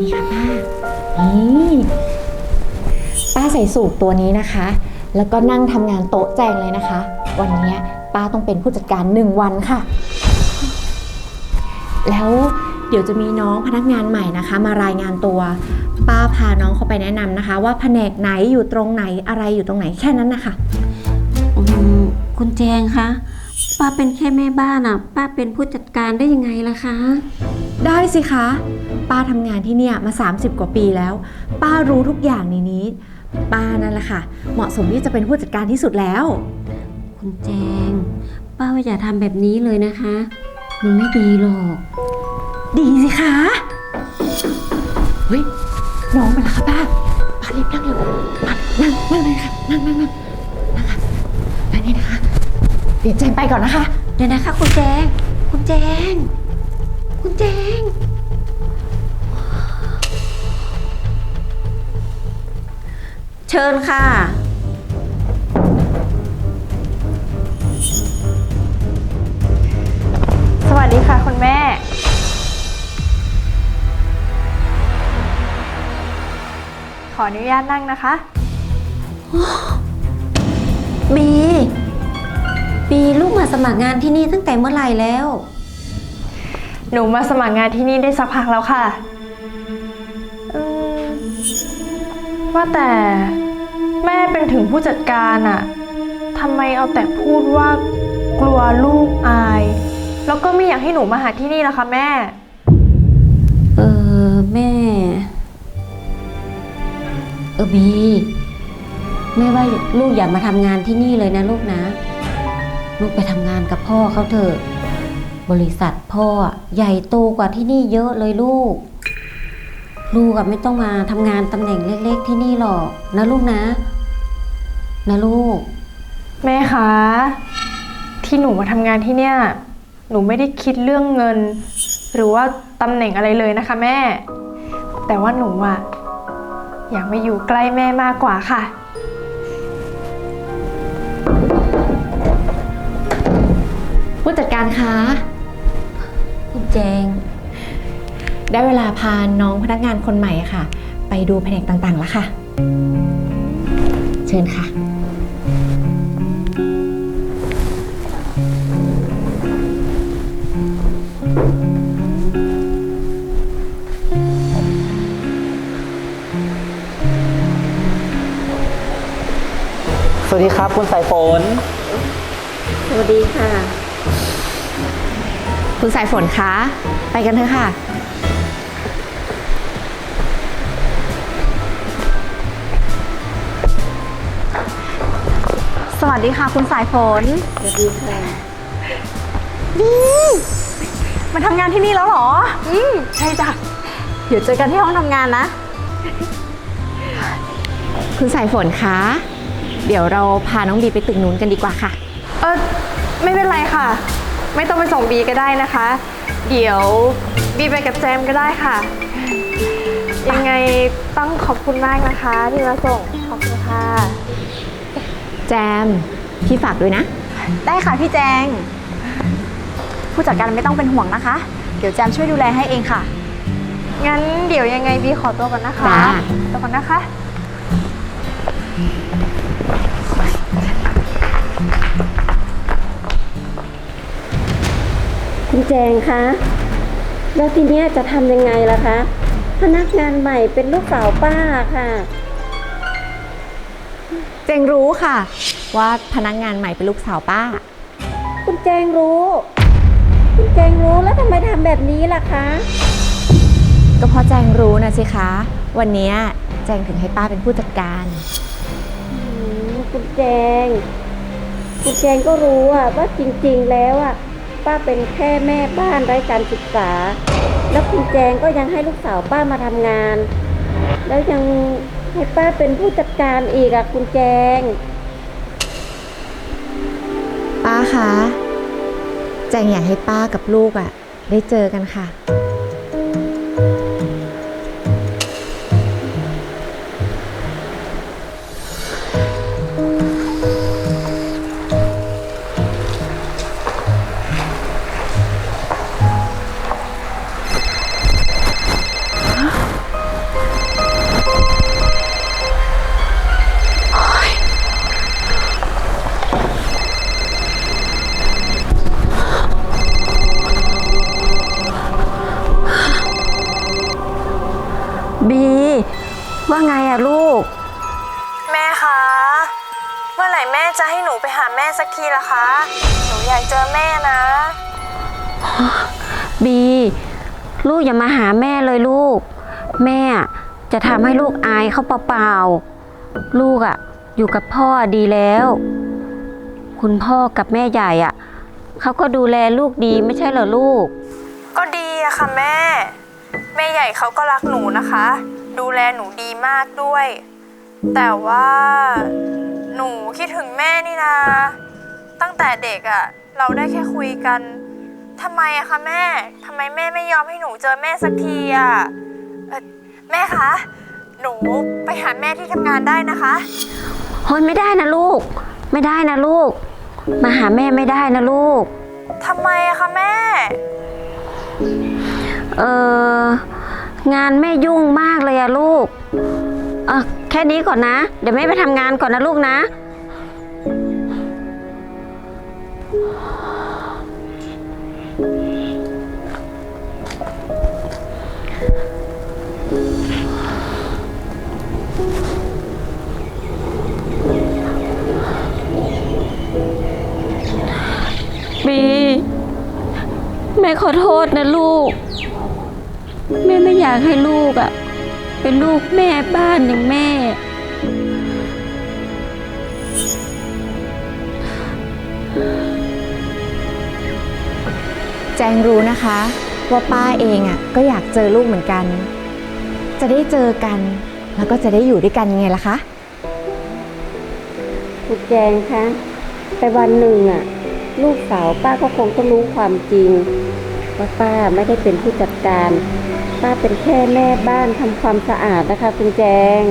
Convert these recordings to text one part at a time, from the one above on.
นี่ค่ะป้านี่ป้าใส่สูตรตัวนี้นะคะ แล้วก็นั่งทำงานโต๊ะแจงเลยนะคะ วันนี้ป้าต้องเป็นผู้จัดการหนึ่งวันค่ะ แล้วเดี๋ยวจะมีน้องพนักงานใหม่นะคะ มารายงานตัว ป้าพาน้องเขาไปแนะนำนะคะ ว่าแผนกไหนอยู่ตรงไหนอะไรอยู่ตรงไหนแค่นั้นนะคะอืมคุณแจงคะป้าเป็นแค่แม่บ้านอะป้าเป็นผู้จัดการได้ยังไงล่ะคะ ได้สิคะ ป้าทำงานที่เนี่ยมา 30 กว่าปีแล้ว ป้ารู้ทุกอย่างในนี้ ป้านั่นแหละค่ะ เหมาะสมที่จะเป็นผู้จัดการที่สุดแล้ว คุณแจง ป้าว่าอย่าทำแบบนี้เลยนะคะ มันไม่ดีหรอก ดีสิคะ เฮ้ย น้องมาแล้วค่ะป้า ป้ารีบนั่งเร็วป้านั่งนั่งเลยค่ะ นั่งนั่งนั่งนั่งค่ะแล้วนี่นะคะ เดี๋ยวแจงไปก่อนนะคะ เดี๋ยวนะคะ คุณแจง คุณแจง คุณแจง เชิญค่ะ สวัสดีค่ะคุณแม่ ขออนุญาตนั่งนะคะ บี บีลูกมาสมัครงานที่นี่ตั้งแต่เมื่อไหร่แล้ว หนูมาสมัครงานที่นี่ได้สักพักแล้วค่ะ ว่าแต่แม่เป็นถึงผู้จัดการอะทำไมเอาแต่พูดว่ากลัวลูกอาย แล้วก็ไม่อยากให้หนูมาหาที่นี่ล่ะคะแม่ เออแม่ เออบีแม่ว่าลูกอย่ามาทำงานที่นี่เลยนะลูกนะ ลูกไปทำงานกับพ่อเขาเถอะ บริษัทพ่อใหญ่โตกว่าที่นี่เยอะเลยลูก ลูกอะไม่ต้องมาทำงานตำแหน่งเล็ก ๆ ที่นี่หรอกนะลูกนะ นะลูก แม่คะ ที่หนูมาทำงานที่เนี่ย หนูไม่ได้คิดเรื่องเงิน หรือว่าตำแหน่งอะไรเลยนะคะ แม่ แต่ว่าหนูอะอยากมาอยู่ใกล้แม่มากกว่าค่ะ ผู้จัดการคะ คุณแจง ได้เวลาพาน้องพนักงานคนใหม่ค่ะ ไปดูแผนกต่างๆแล้วค่ะ เชิญค่ะ สวัสดีครับ คุณสายฝน สวัสดีค่ะ คุณสายฝนคะ ไปกันเถอะค่ะ สวัสดีค่ะ คุณสายฝน สวัสดีค่ะมาทำงานที่นี่แล้วเหรอ อืมใช่จ้ะ เดี๋ยวเจอกันที่ห้องทำงานนะ คุณสายฝนคะ เดี๋ยวเราพาน้องบีไปตึกนู้นกันดีกว่าค่ะ เออไม่เป็นไรค่ะ ไม่ต้องไปส่งบีก็ได้นะคะ เดี๋ยวบีไปกับแจมก็ได้ค่ะ ยังไงต้องขอบคุณมากนะคะ ที่มาส่ง ขอบคุณค่ะ แจม พี่ฝากด้วยนะ ได้ค่ะพี่แจง ผู้จัดการไม่ต้องเป็นห่วงนะคะ เดี๋ยวแจมช่วยดูแลให้เองค่ะ งั้นเดี๋ยวยังไงบีขอตัวก่อนนะคะจ้า ตัวก่อนนะคะ คุณแจงคะ แล้วทีเนี้ยจะทำยังไงล่ะคะ พนักงานใหม่เป็นลูกสาวป้าค่ะ เจงรู้ค่ะ ว่าพนักงานใหม่เป็นลูกสาวป้า คุณแจงรู้ คุณแจงรู้แล้วทำไมทำแบบนี้ล่ะคะ ก็เพราะแจงรู้นะสิคะ วันเนี้ยแจงถึงให้ป้าเป็นผู้จัดการ อืมคุณแจง คุณแจงก็รู้อะว่าจริงๆแล้วอะป้าเป็นแค่แม่บ้านไร้การศึกษา แล้วคุณแจงก็ยังให้ลูกสาวป้ามาทำงาน แล้วยัง ให้ป้าเป็นผู้จัดการอีกอะคุณแจง ป้าคะแจงอยากให้ป้ากับลูกอะ่ะได้เจอกันค่ะ ลูกอย่ามาหาแม่เลยลูก แม่จะทำให้ลูกอายเขาเปล่าๆ ลูกอะอยู่กับพ่อดีแล้ว คุณพ่อกับแม่ใหญ่อะเขาก็ดูแลลูกดีไม่ใช่เหรอลูก ก็ดีอะค่ะแม่ แม่ใหญ่เขาก็รักหนูนะคะ ดูแลหนูดีมากด้วย แต่ว่า หนูคิดถึงแม่นี่นาตั้งแต่เด็กอะเราได้แค่คุยกัน ทำไมอะคะแม่ ทำไมแม่ไม่ยอมให้หนูเจอแม่สักทีอะเอ่อแม่คะ หนูไปหาแม่ที่ทำงานได้นะคะเฮ้ยไม่ได้นะลูก ไม่ได้นะลูก มาหาแม่ไม่ได้นะลูก ทำไมอะคะแม่ เอองานแม่ยุ่งมากเลยอะลูกเออแค่นี้ก่อนนะ เดี๋ยวแม่ไปทำงานก่อนนะลูกนะ ม่ขอโทษนะลูก แม่ไม่อยากให้ลูกอะ่ะ เป็นลูกแม่บ้านอย่างแม่ แจงรู้นะคะ ว่าป้าเองอะก็อยากเจอลูกเหมือนกัน จะได้เจอกัน แล้วก็จะได้อยู่ด้วยกันยังไงล่ะคะ คุณแจงคะ แต่วันหนึ่งอะ ลูกสาวป้าก็คงต้องรู้ความจริงว่าป้าไม่ได้เป็นผู้จัดการ ป้าเป็นแค่แม่บ้านทำความสะอาดนะคะคุณแจง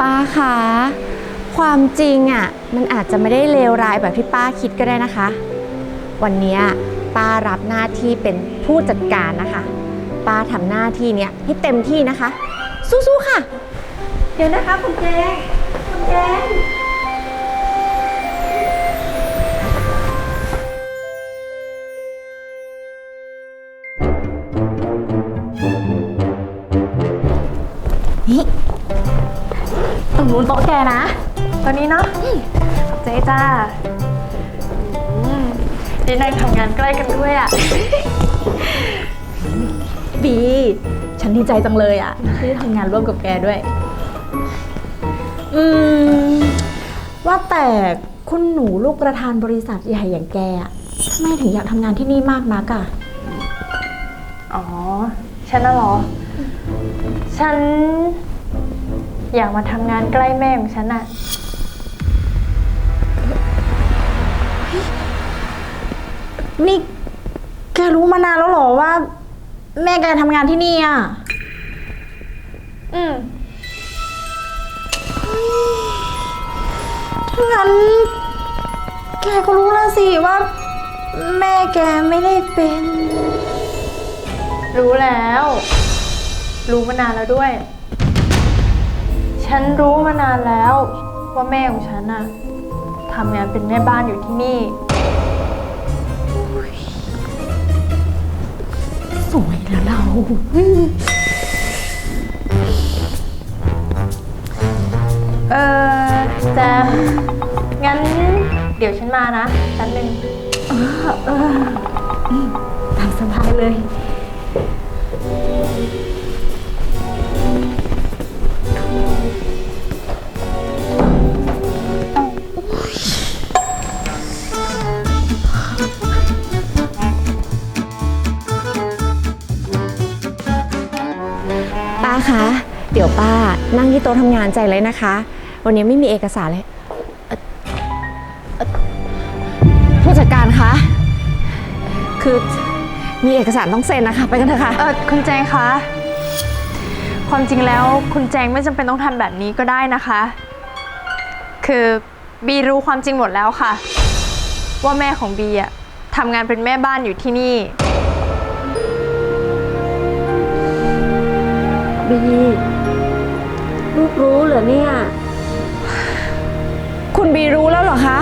ป้าคะความจริงอะมันอาจจะไม่ได้เลวร้ายแบบที่ป้าคิดก็ได้นะคะ วันเนี้ยป้ารับหน้าที่เป็นผู้จัดการนะคะ ป้าทำหน้าที่เนี้ยให้เต็มที่นะคะ สู้ๆค่ะ เดี๋ยวนะคะคุณแจงคุณแจงตรง ได้นั่งทำงานใกล้กันด้วยอะบีฉันดีใจจังเลยอะที่ได้ทำงานร่วมกับแกด้วย อืม ว่าแต่คุณหนูลูกประธานบริษัทใหญ่อย่างแกอะทำไมถึงอยากทำงานที่นี่มากนักอะอ๋อ ฉันน่ะเหรอ ฉัน อยากมาทำงานใกล้แม่ของฉันอะ นี่แกรู้มานานแล้วเหรอว่า แม่แกทำงานที่นี่อะ อืมงั้น แกก็รู้แล้วสิว่า แม่แกไม่ได้เป็น รู้แล้ว รู้มานานแล้วด้วย ฉันรู้มานานแล้ว ว่าแม่ของฉันอะทำงานเป็นแม่บ้านอยู่ที่นี่ สวยแล้วเรา เออแจมงั้นเดี๋ยวฉันมานะแป๊บนึงตามสบายเลย เดี๋ยวป้านั่งที่โต๊ะทำงานใจเลยนะคะ วันนี้ไม่มีเอกสารเลยเอ่อเอ่อผู้จัดการคะ คือมีเอกสารต้องเซ็นนะคะ ไปกันเถอะค่ะ เออคุณแจงคะ ความจริงแล้วคุณแจงไม่จำเป็นต้องทำแบบนี้ก็ได้นะคะ คือบีรู้ความจริงหมดแล้วค่ะ ว่าแม่ของบีอะทำงานเป็นแม่บ้านอยู่ที่นี่ บี ลูกรู้เหรอเนี่ย คุณบีรู้แล้วเหรอคะ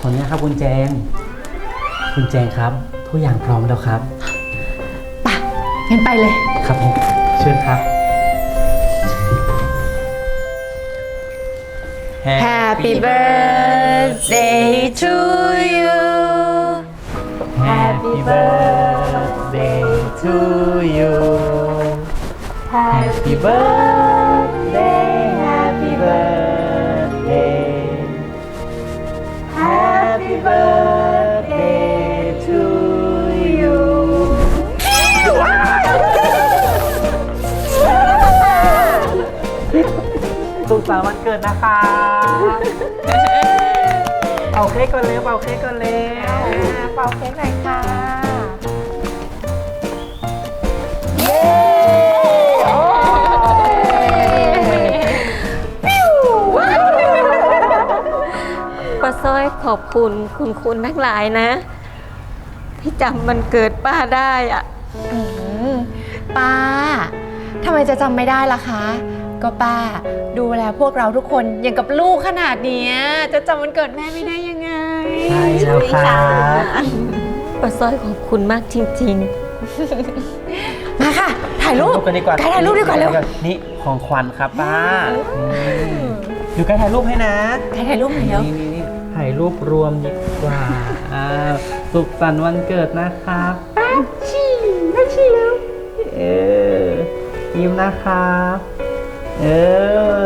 คนนี้ครับคุณแจง คุณแจงครับ ทุกอย่างพร้อมแล้วครับ ไปะงั้นไปเลย ครับผมเชิญครับ Happy birthday to you Happy birthday to you Happy birthday Happy birthday Happy birthday to you สุขสันต์วันเกิดนะคะเอาเค้กก่อนเร็วเอาเค้กก่อนเร็วเป่าเค้กหน่อยค่ะป้าสร้อยขอบคุณคุณคุณทั้งหลายนะ ที่จำมันเกิดป้าได้อะอืมป้าทำไมจะจำไม่ได้ล่ะคะ ก็ป้า ดูแลพวกเราทุกคนอย่างกับลูกขนาดเนี้ยจะจำวันเกิดแม่ไม่ได้ยังไง ใช่แล้วครับป้าสร้อยขอบคุณมากจริง มาค่ะ ถ่ายรูปกันดีกว่าใกล้ถ่ายรูปดีกว่าเร็วนี่ของขวัญครับป้านี่อยู่ใกล้ถ่ายรูปให้นะใกล้ถ่ายรูปหน่อยเร็วนี่นี่นี่ถ่ายรูปรวมดีกว่าอ่าสุขสันต์วันเกิดนะครับป้าชีป้าชีแล้วเออยิ้มนะครับเอ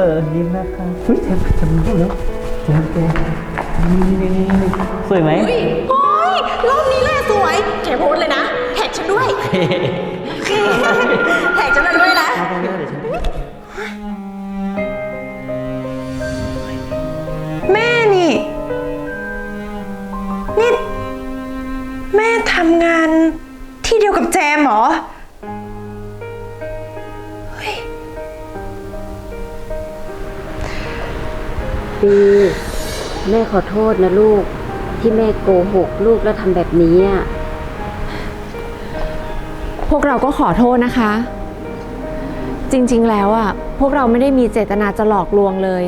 อยิ้มนะครับเฮ้ยแจมจำรูปแล้วแจมแจม นี่นี่นี่นี่สวยไหมโอ้ยรอบนี้แหละสวยแกโพสเลยนะ แท็กฉันด้วย แท็กฉันด้วย ขอโทษนะลูก ที่แม่โกหกลูกแล้วทำแบบนี้อะพวกเราก็ขอโทษนะคะ จริงๆแล้วอะพวกเราไม่ได้มีเจตนาจะหลอกลวงเลย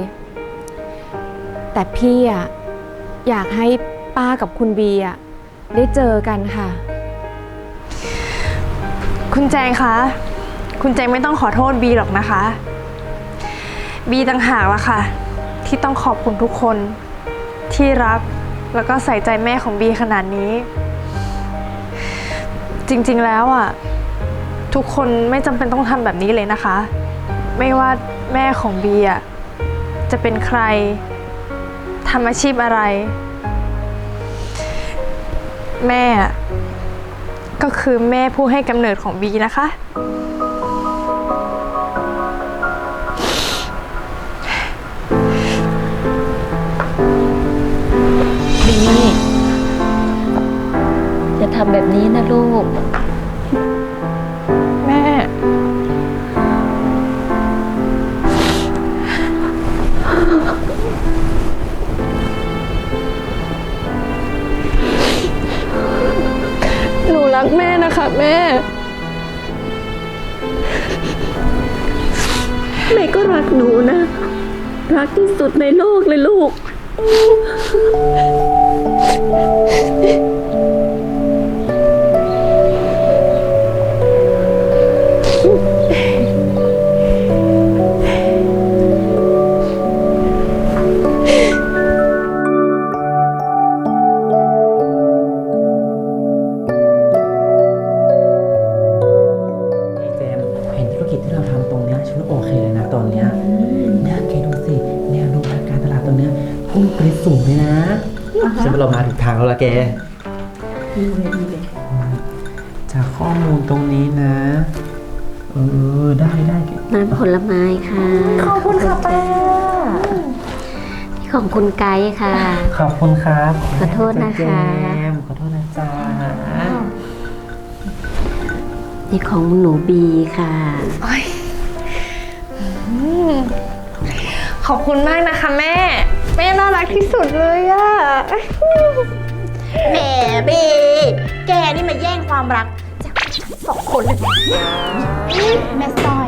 แต่พี่อะอยากให้ป้ากับคุณบีอะได้เจอกันค่ะ คุณแจงคะ คุณแจงไม่ต้องขอโทษบีหรอกนะคะ บีต่างหากล่ะค่ะ ที่ต้องขอบคุณทุกคน ที่รัก แล้วก็ใส่ใจแม่ของบีขนาดนี้ จริงๆแล้วอะ ทุกคนไม่จำเป็นต้องทำแบบนี้เลยนะคะ ไม่ว่าแม่ของบีอะจะเป็นใครทำอาชีพอะไร แม่อะก็คือแม่ผู้ให้กำเนิดของบีนะคะ ทำแบบนี้นะลูก แม่ หนูรักแม่นะคะแม่ แม่ก็รักหนูนะ รักที่สุดในโลกเลยลูก ขอบคุณค่ะป้าของคุณไกด์ค่ะ ขอบคุณครับขอโทษนะคะแจมขอโทษนะจ๊ะนี่ของหนูบีค่ะ ขอบคุณมากนะคะแม่ แม่น่ารักที่สุดเลยอะแหมบีแกนี่มาแย่งความรักจากฉันสองคนเลยแม่สร้อยอะก็เ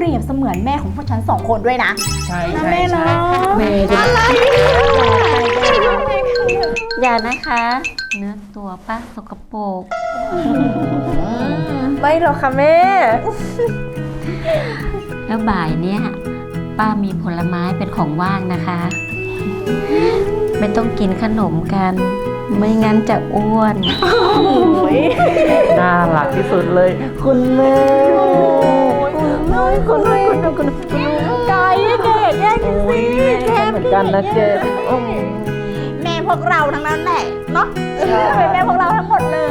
ปรียบเสมือนแม่ของพวกฉันสองคนด้วยนะใช่ใช่แม่ใช่เนาะแม่จะอะไรอย่านะคะ เนื้อตัวป้าสกปรกไม่หรอกค่ะแม่ แล้วบ่ายเนี่ยป้ามีผลไม้เป็นของว่างนะคะ ไม่ต้องกินขนมกัน ไม่งั้นจะอ้วน น่ารักที่สุดเลย คุณแม่ คุณแม่คุณแม่คุณแม่คุณแม่ไก่เด็กแย่งกันสิแคมเหมือนกันนะเจนแม่พวกเราทั้งนั้นแหละเนาะเป็นแม่พวกเราทั้งหมดเลย